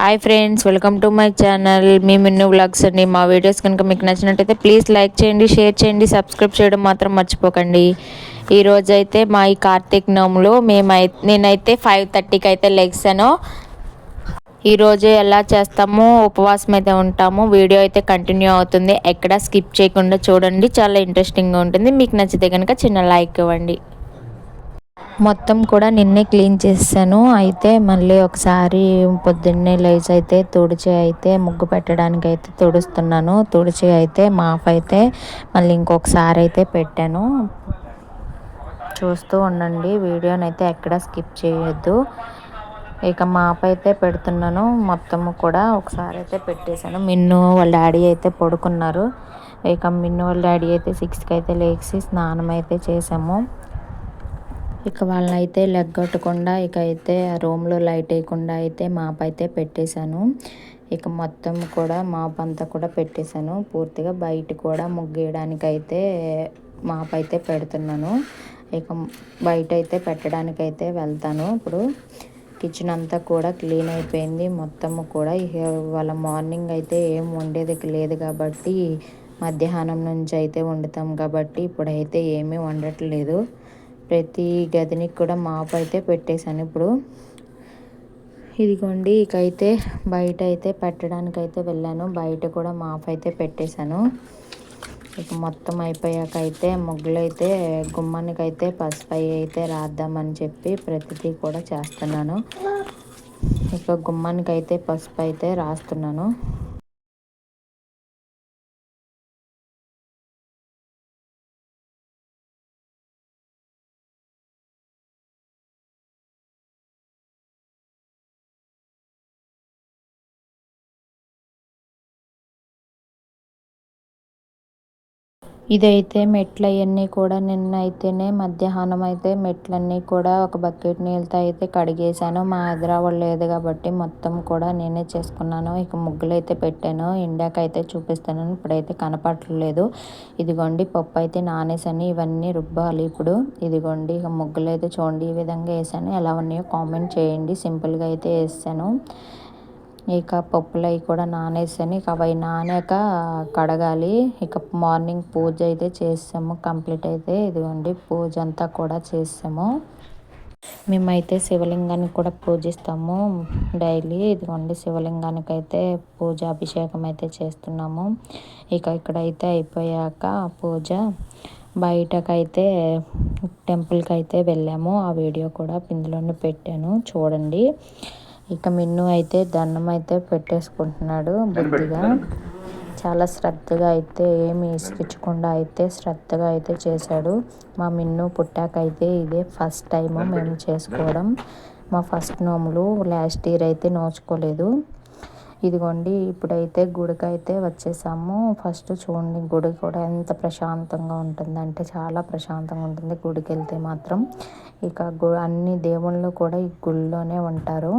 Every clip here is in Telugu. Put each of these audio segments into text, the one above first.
Hi friends welcome to my channel me Minnu blogs అండి. మా వీడియోస్ కనుక మీకు నచ్చినట్టయితే ప్లీజ్ లైక్ చేయండి షేర్ చేయండి సబ్స్క్రైబ్ చేయడం మాత్రం మర్చిపోకండి. ఈరోజు అయితే మా ఈ కార్తీక్ నోములో మేమై నేనైతే ఫైవ్ థర్టీకి అయితే లెగ్సాను ఈరోజు ఎలా చేస్తామో ఉపవాసం అయితే ఉంటాము. వీడియో అయితే కంటిన్యూ అవుతుంది. ఎక్కడ స్కిప్ చేయకుండా చూడండి. చాలా ఇంట్రెస్టింగ్గా ఉంటుంది. మీకు నచ్చితే కనుక చిన్న లైక్ ఇవ్వండి. మొత్తం కూడా నిన్నే క్లీన్ చేశాను. అయితే మళ్ళీ ఒకసారి పొద్దున్నే లేచి అయితే తుడిచి అయితే ముగ్గు పెట్టడానికి అయితే తుడుస్తున్నాను. తుడిచి అయితే మాఫ్ అయితే మళ్ళీ ఇంకొకసారి అయితే పెట్టాను. చూస్తూ ఉండండి. వీడియోని అయితే ఎక్కడ స్కిప్ చేయొద్దు. ఇక మాప్ అయితే పెడుతున్నాను. మొత్తం కూడా ఒకసారి అయితే పెట్టేశాను. మిన్ను వాళ్ళ డాడీ అయితే పడుకున్నారు. ఇక మిన్ను వాళ్ళ డాడీ అయితే సిక్స్కి అయితే లేచి స్నానం అయితే చేసాము ఇక వాళ్ళని అయితే లెగ్గొట్టకుండా ఇక అయితే ఆ రూమ్లో లైట్ వేయకుండా అయితే మాప్ అయితే పెట్టేశాను. ఇక మొత్తం కూడా మాప్ అంతా కూడా పెట్టేశాను. పూర్తిగా బయట కూడా ముగ్గేయడానికి అయితే మాప్ అయితే పెడుతున్నాను. ఇక బయట అయితే పెట్టడానికి అయితే వెళ్తాను. ఇప్పుడు కిచెన్ అంతా కూడా క్లీన్ అయిపోయింది. మొత్తం కూడా వాళ్ళ మార్నింగ్ అయితే ఏం వండేది లేదు కాబట్టి మధ్యాహ్నం నుంచి అయితే వండుతాం కాబట్టి ఇప్పుడైతే ఏమీ వండట్లేదు. ప్రతి గదిని కూడా మాపు అయితే పెట్టేశాను. ఇప్పుడు ఇదిగోండి ఇకైతే బయట అయితే పెట్టడానికి అయితే వెళ్ళాను. బయట కూడా మాప్ అయితే పెట్టేశాను. ఇక మొత్తం అయిపోయాక అయితే ముగ్గులు అయితే గుమ్మానికి అయితే పసుపు అయితే రాద్దామని చెప్పి ప్రతిదీ కూడా చేస్తున్నాను. ఇక గుమ్మానికి అయితే పసుపు అయితే రాస్తున్నాను. ఇదైతే మెట్లు అవన్నీ కూడా నిన్న అయితేనే మధ్యాహ్నం అయితే మెట్లన్నీ కూడా ఒక బకెట్ నీళ్ళతో అయితే కడిగేశాను. మా హైదరాబాద్ వాళ్ళు లేదు కాబట్టి మొత్తం కూడా నేనే చేసుకున్నాను. ఇక ముగ్గులు అయితే పెట్టాను. ఇండాక అయితే చూపిస్తాను. ఇప్పుడైతే కనపడలేదు ఇదిగోండి పప్పు అయితే నానేసాను ఇవన్నీ రుబ్బాలి ఇప్పుడు. ఇదిగోండి ఇక ముగ్గులు అయితే చూడండి. ఈ విధంగా వేసాను ఎలా ఉన్నాయో కామెంట్ చేయండి. సింపుల్గా అయితే వేసాను. ఇక పప్పులు అవి కూడా నానేసాను. ఇక అవి నానాక కడగాలి. ఇక మార్నింగ్ పూజ అయితే చేసాము కంప్లీట్ అయితే ఇదిగోండి పూజ అంతా కూడా చేసాము మేమైతే శివలింగానికి కూడా పూజిస్తాము డైలీ. ఇదిగోండి శివలింగానికి అయితే పూజ అభిషేకం అయితే చేస్తున్నాము. ఇక ఇక్కడైతే అయిపోయాక పూజ. బయటకైతే టెంపుల్కి అయితే వెళ్ళాము. ఆ వీడియో కూడా ఇందులోనే పెట్టాను. చూడండి. ఇక మిన్ను అయితే దండం అయితే పెట్టేసుకుంటున్నాడు బుద్ధిగా. చాలా శ్రద్ధగా అయితే ఏమి ఇసుకించకుండా అయితే శ్రద్ధగా అయితే చేశాడు. మా మిన్ను పుట్టాకైతే ఇదే ఫస్ట్ టైం మేము చేసుకోవడం. మా ఫస్ట్ నోములు లాస్ట్ ఇయర్ అయితే నోచుకోలేదు. ఇదిగోండి ఇప్పుడైతే గుడికి అయితే వచ్చేసాము. ఫస్ట్ చూడండి గుడి కూడా ఎంత ప్రశాంతంగా ఉంటుందంటే చాలా ప్రశాంతంగా ఉంటుంది గుడికి వెళ్తే మాత్రం. ఇక గు అన్ని దేవుళ్ళు కూడా ఈ గుడిలోనే ఉంటారు.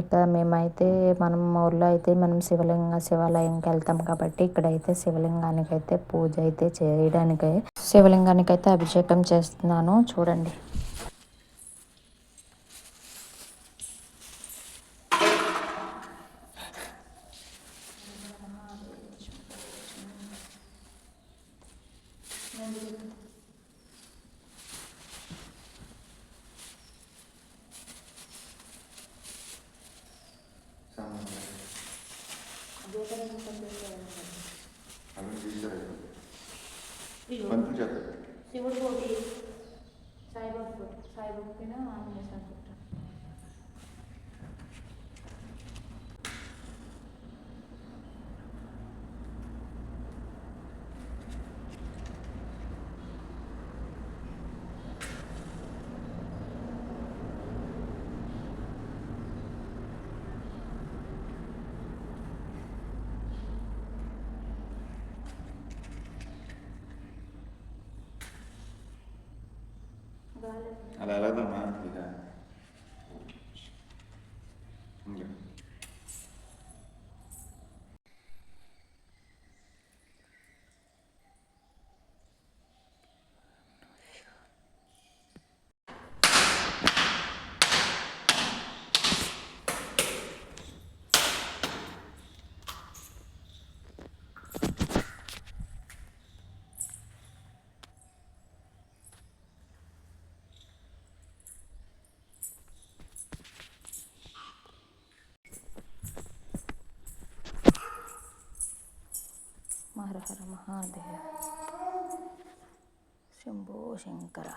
ఇక మేమైతే మనం ఊర్లో అయితే మనం శివలింగ శివాలయంకి వెళ్తాం కాబట్టి ఇక్కడైతే శివలింగానికి అయితే పూజ అయితే చేయడానికి శివలింగానికి అయితే అభిషేకం చేస్తున్నాను. చూడండి. పంతులు చేస్తారు శివుడు పోటీ సాయిబాబు సాయిబాబు పైన ఆంజనేయ స్వామి అలా ఎలాగమ్మా ఇక हर महादेव शंभो शंकर।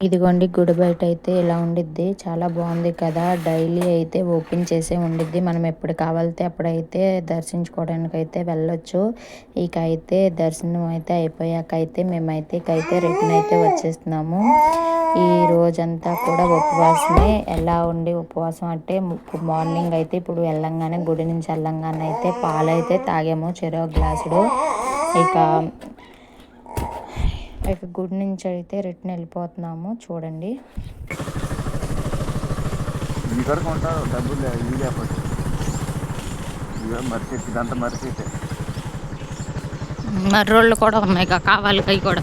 ఇదిగోండి గుడి బయట అయితే ఇలా ఉండిద్ది. చాలా బాగుంది కదా. డైలీ అయితే ఓపెన్ చేసే ఉండిద్ది. మనం ఎప్పుడు కావాలితే అప్పుడైతే దర్శించుకోవడానికి అయితే వెళ్ళొచ్చు. ఇక అయితే దర్శనం అయితే అయిపోయాక అయితే మేమైతే ఇకైతే రిటర్న్ అయితే వచ్చేస్తున్నాము. ఈ రోజంతా కూడా ఉపవాసమే. ఎలా ఉండి ఉపవాసం అంటే మార్నింగ్ అయితే ఇప్పుడు వెళ్ళంగానే గుడి నుంచి వెళ్ళంగానే అయితే పాలు అయితే తాగాము. చెరో గ్లాసుడు. ఇక ఇక గుడి నుంచి అయితే రిటర్న్ వెళ్ళిపోతున్నాము. చూడండి. ఈ వరకు ఉంటారు. డబ్బులు ఇదంతా మర్రోళ్ళు కూడా ఉన్నాయి కావాలి అవి కూడా.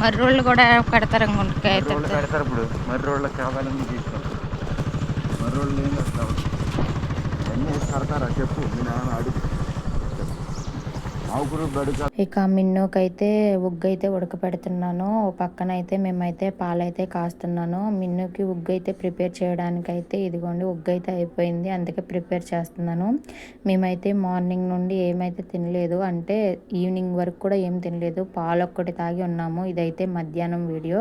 మర్రోళ్ళు కూడా రోడ్లు పెడతారు ఇప్పుడు. మరి రోడ్లకు కావాలని తీసుకుంటారు ఏం అన్నీ కడతారా? చెప్పు. మీ నాన్న అడుగు. ఇక మిన్నుకైతే ఉగ్గు అయితే ఉడకపెడుతున్నాను. ఓ పక్కన అయితే మేమైతే పాలైతే కాస్తున్నాను. మిన్నుకి ఉగ్గు అయితే ప్రిపేర్ చేయడానికి అయితే ఇదిగోండి ఉగ్గు అయితే అయిపోయింది. అందుకే ప్రిపేర్ చేస్తున్నాను. మేమైతే మార్నింగ్ నుండి ఏమైతే తినలేదు అంటే ఈవినింగ్ వరకు కూడా ఏం తినలేదు. పాలు ఒక్కటి తాగి ఉన్నాము. ఇదైతే మధ్యాహ్నం వీడియో.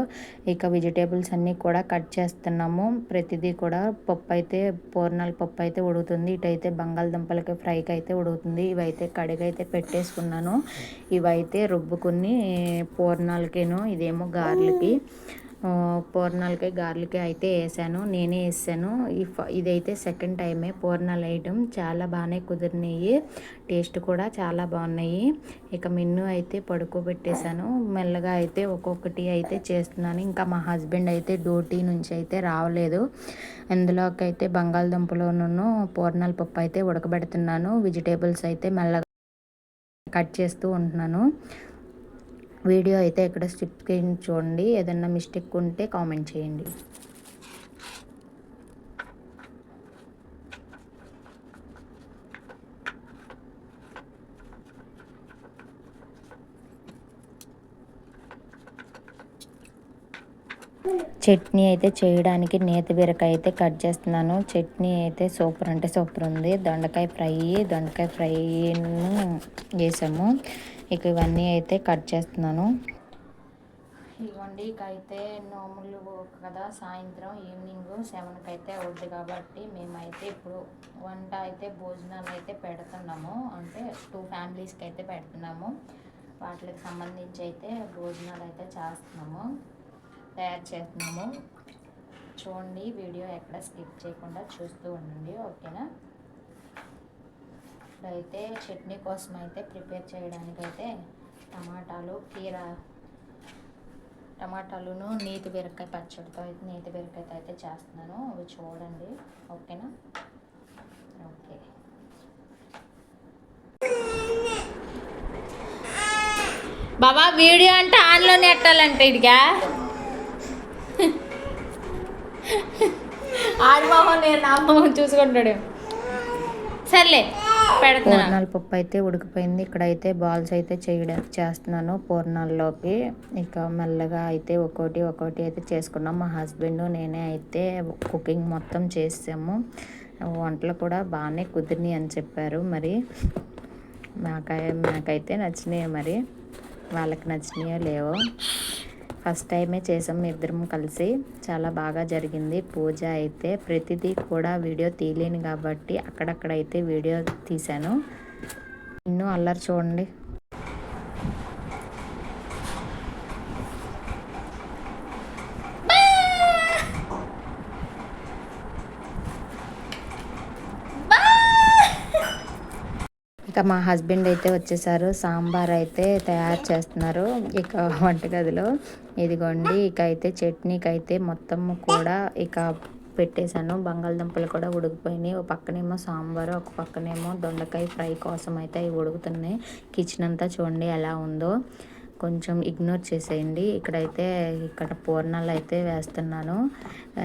ఇక వెజిటేబుల్స్ అన్నీ కూడా కట్ చేస్తున్నాము. ప్రతిదీ కూడా పప్పు అయితే పూర్ణాల పప్పు అయితే ఉడుకుతుంది. ఇటైతే బంగాళదుంపలకి ఫ్రైకి అయితే ఉడుకుతుంది. ఇవైతే కడిగైతే పెట్టేసుకున్నాను ఇవైతే రుబ్బుకుని పూర్ణాలకేను ఇదేమో గార్లకి. పూర్ణాలకే పూర్ణాలకి అయితే వేసాను. నేనే వేసాను. ఈ ఇదైతే సెకండ్ టైమే పూర్ణాలు వేయడం. చాలా బాగానే కుదిరినాయి. టేస్ట్ కూడా చాలా బాగున్నాయి. ఇక మిన్ను అయితే పడుకోబెట్టేశాను. మెల్లగా అయితే ఒక్కొక్కటి అయితే చేస్తున్నాను. ఇంకా మా హస్బెండ్ అయితే డ్యూటీ నుంచి అయితే రావలేదు. అందులోకైతే అయితే పూర్ణాల పప్పు అయితే ఉడకబెడుతున్నాను. వెజిటేబుల్స్ అయితే మెల్లగా కట్ చేస్తూ ఉంటున్నాను. వీడియో అయితే ఇక్కడ స్కిప్ చూడండి. ఏదన్నా మిస్టేక్ ఉంటే కామెంట్ చేయండి. చట్నీ అయితే చేయడానికి నేతి బీరకాయ అయితే కట్ చేస్తున్నాను. చట్నీ అయితే సూపర్ అంటే సూపర్ ఉంది. దొండకాయ ఫ్రై దొండకాయ ఫ్రైను వేసాము. ఇక ఇవన్నీ అయితే కట్ చేస్తున్నాను. ఇవ్వండి ఇక అయితే నోములు కదా సాయంత్రం ఈవినింగ్ సెవెన్కి అయితే అవుద్ది కాబట్టి మేమైతే ఇప్పుడు వంట అయితే భోజనాలు అయితే పెడుతున్నాము. అంటే టూ ఫ్యామిలీస్కి అయితే పెడుతున్నాము. వాటికి సంబంధించి అయితే భోజనాలు అయితే చేస్తున్నాము. తయారు చేస్తున్నాము. చూడండి వీడియో ఎక్కడ స్కిప్ చేయకుండా చూస్తూ ఉండండి ఓకేనా? ఇప్పుడైతే చట్నీ కోసం అయితే ప్రిపేర్ చేయడానికి అయితే టమాటాలు కీర టమాటాలును నీతి బీరకాయ పచ్చడితో అయితే నీతి బీరకాయతో అయితే చేస్తున్నాను. అవి చూడండి ఓకేనా? ఓకే. బాబా వీడియో అంటే ఆన్లోనే నెట్టాలంటే ఇదిగా. నేను నా మొహం చూసుకుంటాడు. సర్లే పెడుతున్నా పూర్ణాల పప్పు అయితే ఉడికిపోయింది. ఇక్కడైతే బాల్స్ అయితే చేయడం చేస్తున్నాను పూర్ణాల్లోకి. ఇక మెల్లగా అయితే ఒక్కోటి ఒక్కోటి అయితే చేసుకున్నాం. మా హస్బెండ్ నేనే అయితే కుకింగ్ మొత్తం చేసాము. వంటలు కూడా బాగానే కుదిరినాయి అని చెప్పారు మరి. నాకై నాకైతే నచ్చినాయి మరి. వాళ్ళకి నచ్చినాయో లేవో. ఫస్ట్ టైమే చేసాం మీ ఇద్దరం కలిసి. చాలా బాగా జరిగింది. పూజ అయితే ప్రతిదీ కూడా వీడియో తీయలేను కాబట్టి అక్కడక్కడైతే వీడియో తీశాను. ఇన్నూ అల్లరి చూడండి. ఇంకా మా హస్బెండ్ అయితే వచ్చేసారు. సాంబార్ అయితే తయారు చేస్తున్నారు. ఇక వంటగదిలో ఇదిగోండి ఇక అయితే చట్నీకి అయితే మొత్తం కూడా ఇక పెట్టేశాను. బంగాళదుంపలు కూడా ఉడికిపోయినాయి. ఒక పక్కనేమో సాంబారు ఒక పక్కనేమో దొండకాయ ఫ్రై కోసం అయితే అవి ఉడుకుతున్నాయి. కిచెన్ అంతా చూడండి ఎలా ఉందో. కొంచెం ఇగ్నోర్ చేసేయండి. ఇక్కడైతే ఇక్కడ పూర్ణాలు అయితే వేస్తున్నాను.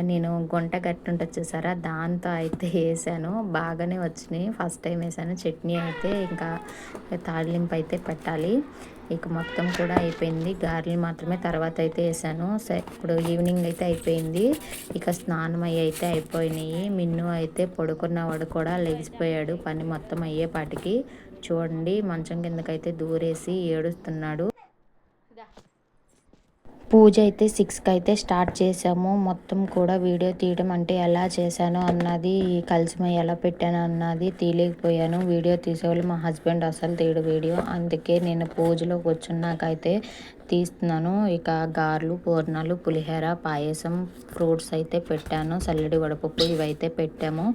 నేను గుంట గట్టి చూసారా? దాంతో అయితే వేసాను. బాగానే వచ్చినాయి. ఫస్ట్ టైం వేసాను. చట్నీ అయితే ఇంకా తాళింపు అయితే పెట్టాలి. ఇక మొత్తం కూడా అయిపోయింది. గారెలు మాత్రమే తర్వాత అయితే వేసాను. స- ఇప్పుడు ఈవినింగ్ అయితే అయిపోయింది. ఇక స్నానం అయ్యి అయితే అయిపోయినాయి. మిన్ను అయితే పడుకున్నవాడు కూడా లెగిసిపోయాడు. పని మొత్తం అయ్యేపాటికి. చూడండి మంచం కిందకైతే దూరేసి ఏడుస్తున్నాడు. పూజ అయితే సిక్స్కి అయితే స్టార్ట్ చేసాము మొత్తం కూడా వీడియో తీయడం అంటే ఎలా చేశాను అన్నది కలిసిమై ఎలా పెట్టాను అన్నది తీయలేకపోయాను వీడియో తీసేవాళ్ళు మా హస్బెండ్ అసలు తీయడు వీడియో అందుకే నేను పూజలో కూర్చున్నాకైతే తీస్తున్నాను. ఇక గారెలు పూర్ణాలు పులిహోర పాయసం ఫ్రూట్స్ అయితే పెట్టాను. చల్లడి వడపప్పు ఇవైతే పెట్టాము.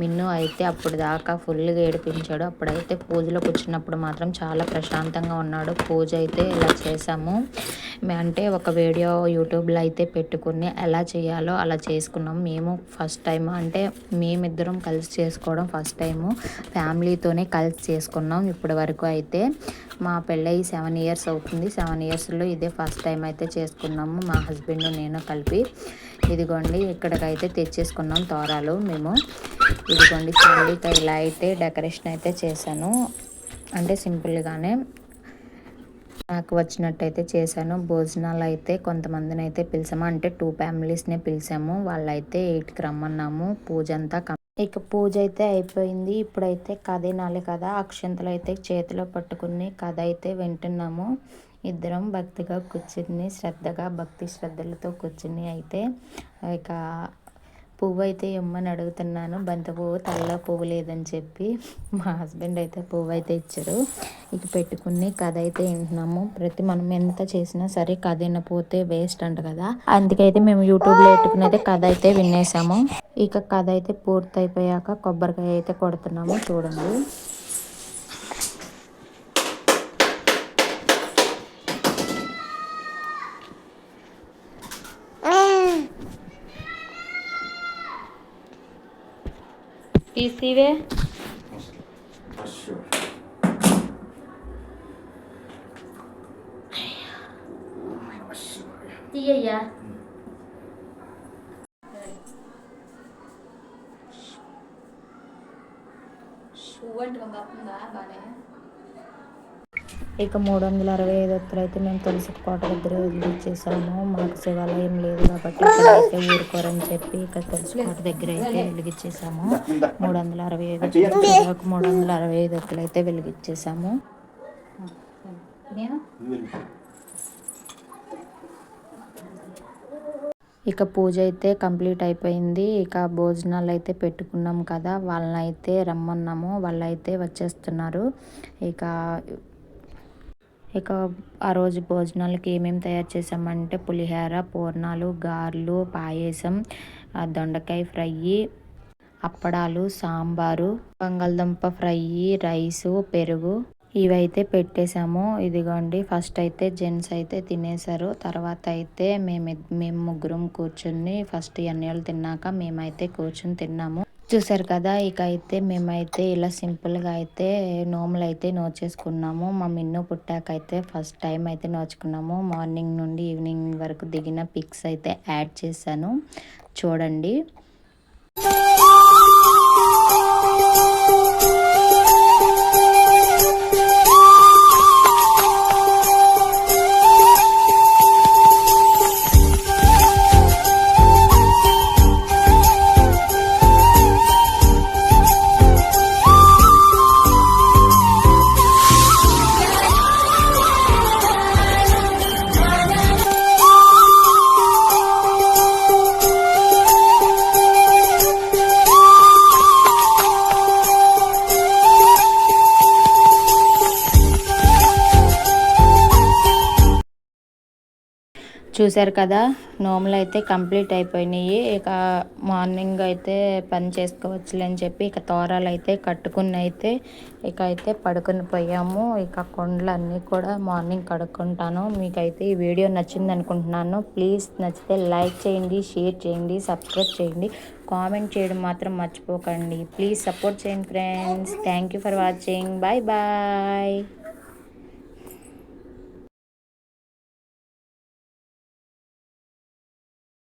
మిన్ను అయితే అప్పుడు దాకా ఫుల్గా ఏడిపించాడు. అప్పుడైతే పూజలో కూర్చున్నప్పుడు మాత్రం చాలా ప్రశాంతంగా ఉన్నాడు. పూజ అయితే ఇలా చేసాము అంటే ఒక వీడియో యూట్యూబ్లో అయితే పెట్టుకుని ఎలా చేయాలో అలా చేసుకున్నాం. మేము ఫస్ట్ టైం అంటే మేమిద్దరం కలిసి చేసుకోవడం ఫస్ట్ టైము ఫ్యామిలీతోనే కలిసి చేసుకున్నాం ఇప్పటి వరకు అయితే. మా పెళ్ళయి సెవెన్ ఇయర్స్ అవుతుంది. సెవెన్ ఇయర్స్లో ఇదే ఫస్ట్ టైం అయితే చేసుకున్నాము. మా హస్బెండ్ నేను కలిపి. ఇదిగోండి ఇక్కడికైతే తెచ్చేసుకున్నాం తోరాలు మేము. ఇదిగోండి చల్లిక ఇలా అయితే డెకరేషన్ అయితే చేశాను. అంటే సింపుల్గానే నాకు వచ్చినట్టయితే చేశాను. భోజనాలు అయితే కొంతమందిని అయితే పిలిచాము. అంటే టూ ఫ్యామిలీస్నే పిలిచాము. వాళ్ళైతే ఎయిట్కి రమ్మన్నాము. పూజ అంతా కం- ఇక పూజ అయితే అయిపోయింది. ఇప్పుడైతే కథ వినాలి కదా. అక్షంతలు అయితే చేతిలో పట్టుకుని కథ అయితే వింటున్నాము. ఇద్దరం భక్తిగా కూర్చుని శ్రద్ధగా భక్తి శ్రద్ధలతో కూర్చుని అయితే ఇక పువ్వు అయితే ఇమ్మని అడుగుతున్నాను. బంతి పువ్వు తలలో పువ్వు లేదని చెప్పి మా హస్బెండ్ అయితే పువ్వు అయితే ఇచ్చారు. ఇక పెట్టుకుని కథ అయితే వింటున్నాము. ప్రతి మనం ఎంత చేసినా సరే కథ వినపోతే వేస్ట్ అంట కదా. అందుకైతే మేము యూట్యూబ్లో పెట్టుకుని అయితే కథ అయితే వినేసాము. ఇక కథ అయితే పూర్తి అయిపోయాక కొబ్బరికాయ అయితే కొడుతున్నాము చూడండి. తీసివే. ఇక మూడు వందల అరవై ఐదు అయితే మేము తులసి కోట దగ్గర వెలిగించేసాము మాకు శివాలయం లేదు కాబట్టి ఇక్కడైతే ఊరుకోరని చెప్పి ఇక్కడ తులసి కోట దగ్గర అయితే వెలిగించేసాము. మూడు వందల అరవై ఐదు మూడు వందల అరవై ఐదు ఒత్తులు అయితే వెలిగించేసాము ఇక పూజ అయితే కంప్లీట్ అయిపోయింది. ఇక భోజనాలు అయితే పెట్టుకున్నాం కదా వాళ్ళని అయితే రమ్మన్నాము. వాళ్ళు అయితే వచ్చేస్తున్నారు. ఇక ఇక ఆ రోజు భోజనాలకి ఏమేమి తయారు చేసామంటే పులిహోర పూర్ణాలు గారెలు పాయసం దొండకాయ ఫ్రై అప్పడాలు సాంబారు బంగాళదుంప ఫ్రై రైసు పెరుగు ఇవైతే పెట్టేశాము. ఇదిగోండి ఫస్ట్ అయితే జెంట్స్ అయితే తినేశారు. తర్వాత అయితే మేము మేము ముగ్గురం కూర్చుని ఫస్ట్ ఎన్నెళ్ళు తిన్నాక మేమైతే కూర్చుని తిన్నాము. చూసారు కదా ఇక అయితే మేమైతే ఇలా సింపుల్గా అయితే నోములు అయితే నోచేసుకున్నాము. మా మిన్ను పుట్టాకైతే ఫస్ట్ టైం అయితే నోచుకున్నాము. మార్నింగ్ నుండి ఈవినింగ్ వరకు దిగిన పిక్స్ అయితే యాడ్ చేశాను. చూడండి. చూశారు కదా నోములు అయితే కంప్లీట్ అయిపోయినాయి. ఇక మార్నింగ్ అయితే పని చేసుకోవచ్చులే అని చెప్పి ఇక తోరాలు అయితే కట్టుకుని అయితే ఇక అయితే పడుకొని పోయాము. ఇక కొండలు అన్నీ కూడా మార్నింగ్ కడుక్కుంటాను. మీకైతే ఈ వీడియో నచ్చింది అనుకుంటున్నాను. ప్లీజ్ నచ్చితే లైక్ చేయండి షేర్ చేయండి సబ్స్క్రైబ్ చేయండి. కామెంట్ చేయడం మాత్రం మర్చిపోకండి. ప్లీజ్ సపోర్ట్ చేయండి friends thank you for watching bye bye